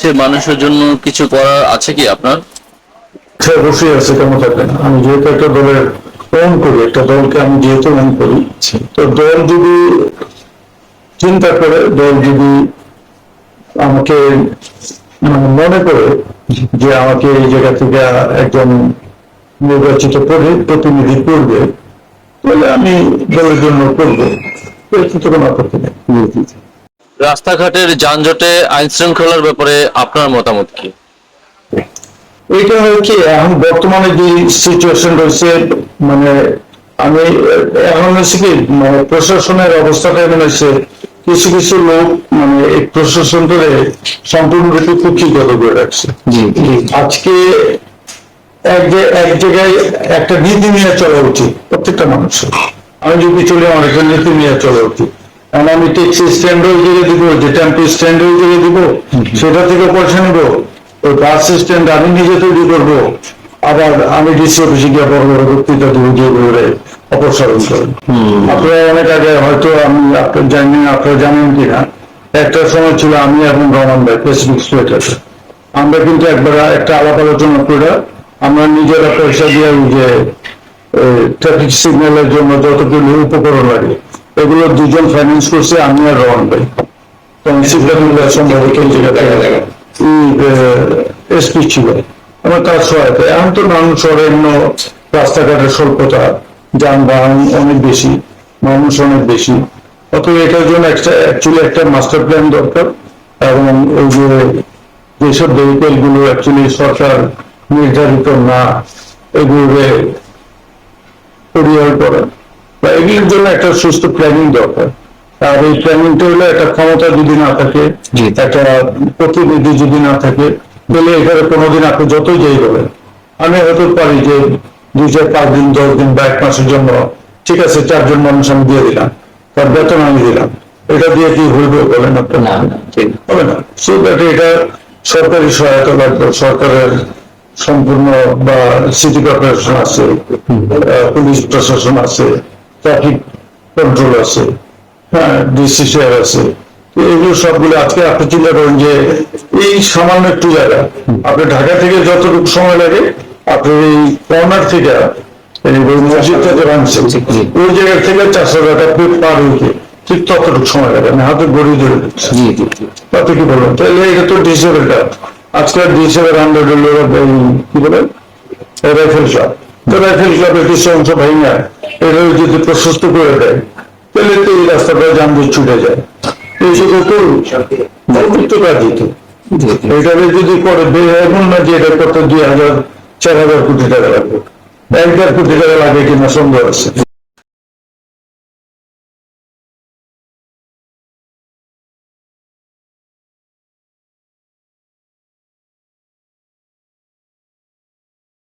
সে মানুষের জন্য কিছু করার আছে কি আপনার? সে অবশ্যই আছে কেন থাকবে আমি যেহেতু একটা দলের ওন করি একটা দলকে আমি যেহেতু ওন করি তো দল যদি চিন্তা করে দল যদি আমাকে মানে মনে করে যে আমাকে এই জায়গা থেকে একজন নির্বাচিত প্রতি- প্রতিনিধি করবে তাহলে আমি দলের জন্য করব। এতে তো কোনো আপত্তি নেই। রাস্তাঘাটের যানজটে আইন শৃঙ্খলার ব্যাপারে আপনার মতামত কি? এটা কি এখন বর্তমানে যে সিচুয়েশন রয়েছে মানে আমি এখন হচ্ছে কি মানে প্রশাসনের অবস্থাটা এমন হয়েছে কিছু কিছু লোক মানে এই প্রশাসনটারে সম্পূর্ণরূপে কুক্ষিগত করে রাখছে। আজকে এক এক জায়গায় একটা নীতি নিয়ে চলা উচিত প্রত্যেকটা মানুষের। আমি যদি চলি আমার একটা নীতি নিয়ে চলা উচিত। কারণ আমি ট্যাক্সি স্ট্যান্ড ওই জায়গায় দিব যে টেম্পো স্ট্যান্ড ওই জায়গায় দিব সেটা থেকে পয়সা নিব। ওই বাস স্ট্যান্ড আমি নিজে তৈরি করব। আবার আমি ডিসি অফিসে গিয়ে বড় বড় বক্তৃতা দিব দিয়ে করে অপসারণ করেন আপনারা অনেক আগে হয়তো আমি আপনার জানি আপনারা জানেন কিনা একটা সময় ছিল আমি এবং রমান ভাই ফেসবুক স্টেটাসে আমরা কিন্তু একবার একটা আলাপ আলোচনা করে আমরা নিজেরা পয়সা দিয়ে ওই যে ট্রাফিক সিগন্যালের জন্য যতগুলো উপকরণ লাগে এগুলো দুজন ফাইন্যান্স করছে, আমি আর রহন ভাই। এই জায়গাতে এসপি ছিল। আমার তার সহায়তা এখন তো মানুষ রাস্তাঘাটের যানবাহন অনেক বেশি, মানুষ অনেক বেশি। জন্য একটা মাস্টার প্ল্যান দরকার। এবং যে, যেসব ভেহিকেলগুলো সরকার নির্ধারিত না পরিহার করা। বা এগুলোর জন্য একটা সুস্থ প্ল্যানিং দরকার। আর এই প্ল্যানিংটা হলো একটা ক্ষমতা যদি না থাকে একটা প্রতিনিধি যদি না থাকে তাহলে এখানে কোনোদিন আপনি যতই যাই বলেন আমি হতে পারি যে দুই চার পাঁচ দিন দশ দিন বা এক মাসের জন্য ঠিক আছে চারজন মানুষ আমি দিয়ে দিলাম তার বেতন আমি দিলাম। এটা দিয়ে কি হইবে বলেন আপনার। হবে না। সো দ্যাট এটা সরকারি সহায়তা লাগবে সরকারের সম্পূর্ণ বা সিটি কর্পোরেশন আছে পুলিশ প্রশাসন আছে ট্রাফিক কন্ট্রোল আছে হ্যাঁ ডিসি শেয়ার আছে এগুলো সবগুলো আজকে আপনি চিন্তা করেন যে এই সামান্য একটু জায়গা আপনি ঢাকা থেকে যতটুকু সময় লাগে আপনি এই কর্নার থেকে মসজিদটা যে ভাঙছে ওই জায়গা থেকে চারশো টাকা পার হইতে ঠিক ততটুকু সময় লাগে আমি হাতে গড়ি ধরে তাতে কি বলবেন তাহলে এটা তো ডিসেবেল কাজ আজকাল ডিসেবেল আন্ডার কি বলে? রাইফেল ক্লাব তো রাইফেল ক্লাবের কিছু অংশ ভেঙে এটা যদি প্রশস্ত করে দেয়, তাহলে তো এই রাস্তাটা যানজট ছুটে যায়। এই শুধু করুন অতিরিক্ত কাজ এটাকে যদি করে এমন না যে এটা কত দুই হাজার, চার হাজার কোটি টাকা লাগবে। এক কোটি টাকা লাগে কিনা, সন্দেহ আছে।